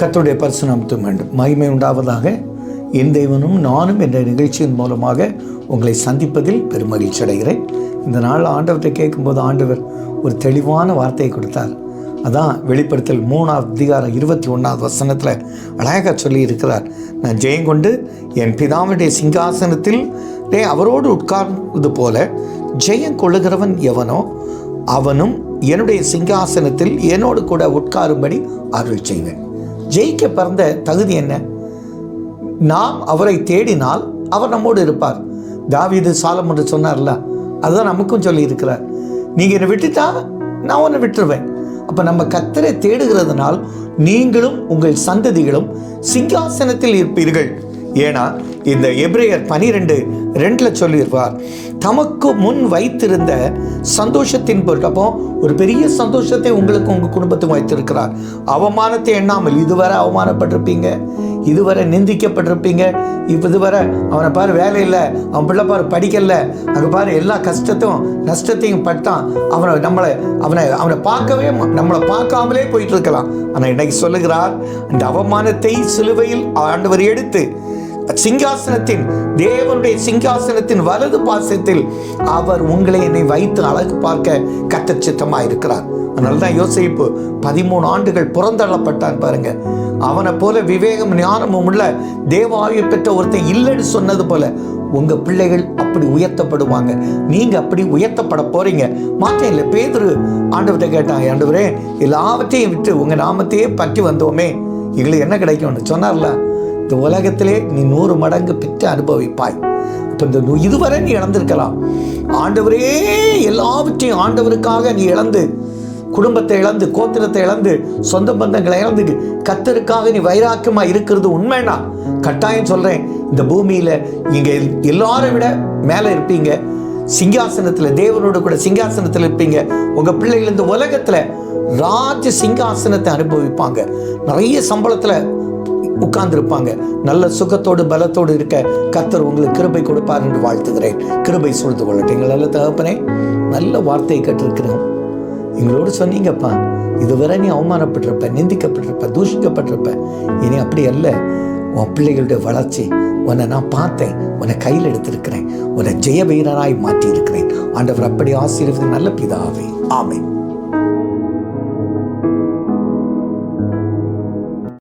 கத்துடைய பரிசுநாமத்தும் வேண்டும் மகிமை உண்டாவதாக என் தெய்வனும் நானும் என்ற நிகழ்ச்சியின் மூலமாக உங்களை சந்திப்பதில் பெருமகிழ்ச்சி அடைகிறேன். இந்த நாள் ஆண்டவர்கிட்ட கேட்கும்போது ஆண்டவர் ஒரு தெளிவான வார்த்தையை கொடுத்தார். அதான் வெளிப்படுத்தல் மூணாவது அதிகாரம் இருபத்தி ஒன்றாவது வசனத்தில் அழகாக சொல்லி இருக்கிறார் நான் ஜெயங்கொண்டு என் பிதாவுடைய சிங்காசனத்தில் டே அவரோடு உட்கார்ந்து போல ஜெயம் கொள்ளுகிறவன் எவனோ அவனும் என்னுடைய சிங்காசனத்தில் என்னோடு கூட உட்காரும்படி அருள் செய்வேன். ஜெயிக்க பிறந்த தகுதி என்ன? நாம் அவரை தேடினால் அவர் நம்மோடு இருப்பார். தாவீது சாலம் என்று சொன்னார்ல அதுதான் நமக்கும் சொல்லி இருக்கிறார் நீங்கள் என்னை விட்டுட்டா நான் உன்னை விட்டுருவேன். அப்போ நம்ம கத்தரை தேடுகிறதுனால் நீங்களும் உங்கள் சந்ததிகளும் சிங்காசனத்தில் இருப்பீர்கள். ஏன்னா இந்த எப்ரேயர் பனிரெண்டு ரெண்டில் சொல்லியிருப்பார். தமக்கு முன் வைத்திருந்த சந்தோஷத்தின் பொருட்டப்போ ஒரு பெரிய சந்தோஷத்தை உங்களுக்கு உங்கள் குடும்பத்துக்கும் வைத்திருக்கிறார். அவமானத்தை எண்ணாமல் இதுவரை அவமானப்பட்டிருப்பீங்க. இதுவரை நிந்திக்கப்பட்டிருப்பீங்க. இப்போ இதுவரை அவனை பாரு வேலை இல்லை. அவன் பிள்ளை பாரு படிக்கல அங்கே பாரு எல்லா கஷ்டத்தையும் நஷ்டத்தையும் பட்டான். அவனை நம்மளை அவனை அவனை பார்க்கவே நம்மளை பார்க்காமலே போயிட்டு இருக்கலாம். ஆனால் இன்னைக்கு சொல்லுகிறார் அந்த அவமானத்தை சிலுவையில் ஆண்டவர் எடுத்து சிங்காசனத்தின் தேவனுடைய சிங்காசனத்தின் வலது பாசத்தில் அவர் உங்களை என்னை வைத்து அழகு பார்க்க கத்த சித்தமாக இருக்கிறார் அதனால தான் யோசிப்பு பதிமூணு ஆண்டுகள் புறந்தள்ளப்பட்டான் பாருங்க. அவனை போல விவேகம் ஞானமும் உள்ள தேவாவியை பெற்ற ஒருத்தன் இல்லைன்னு சொன்னது போல உங்க பிள்ளைகள் அப்படி உயர்த்தப்படுவாங்க. நீங்க அப்படி உயர்த்தப்பட போறீங்க. மாற்றம் இல்லை பேதுரு ஆண்டவர்கிட்ட கேட்டாங்க ஆண்டவரே எல்லாவற்றையும் விட்டு உங்க நாமத்தையே பற்றி வந்தோமே. எங்களுக்கு என்ன கிடைக்கும்னு? சொன்னார்ல. இந்த உலகத்திலே நீ நூறு மடங்கு பெற்று அனுபவிப்பாய். இப்போ இந்த இதுவரை நீ இழந்திருக்கலாம். ஆண்டவரே எல்லாவற்றையும் ஆண்டவருக்காக நீ இழந்து குடும்பத்தை இழந்து கோத்திரத்தை இழந்து சொந்த பந்தங்களை இழந்து கத்தருக்காக நீ வைராக்கியமா இருக்கிறது உண்மைனா கட்டாயம் சொல்றேன் இந்த பூமியில நீங்கள் எல்லாரை விட மேல இருப்பீங்க. சிங்காசனத்துல தேவனோட கூட சிங்காசனத்துல இருப்பீங்க. உங்க பிள்ளைகள் இந்த உலகத்துல ராஜ சிங்காசனத்தை அனுபவிப்பாங்க. நிறைய சம்பளத்துல உட்கார்ந்திருப்பாங்க. நல்ல சுகத்தோடு பலத்தோடு இருக்க கத்தர் உங்களுக்கு கிருபை கொடுப்பார் என்று வாழ்த்துகிறேன். கிருபை சூழ்ந்து கொள்ளட்டும். எங்கள் நல்ல தகப்பனே நல்ல வார்த்தையை கேட்டிருக்கிறோம். எங்களோடு சொன்னீங்கப்பா இதுவரை நீ அவமானப்பட்டிருப்ப நிந்திக்கப்பட்டிருப்ப தூஷிக்கப்பட்டிருப்ப. இனி அப்படி அல்ல. உன் பிள்ளைகளுடைய வளர்ச்சி உன்னை நான் பார்த்தேன். உன்னை கையில் எடுத்திருக்கிறேன். உன்னை ஜெய வீரராய் மாற்றியிருக்கிறேன். ஆண்டவர் அப்படி ஆசீர்வது நல்ல பிதாவே. ஆமை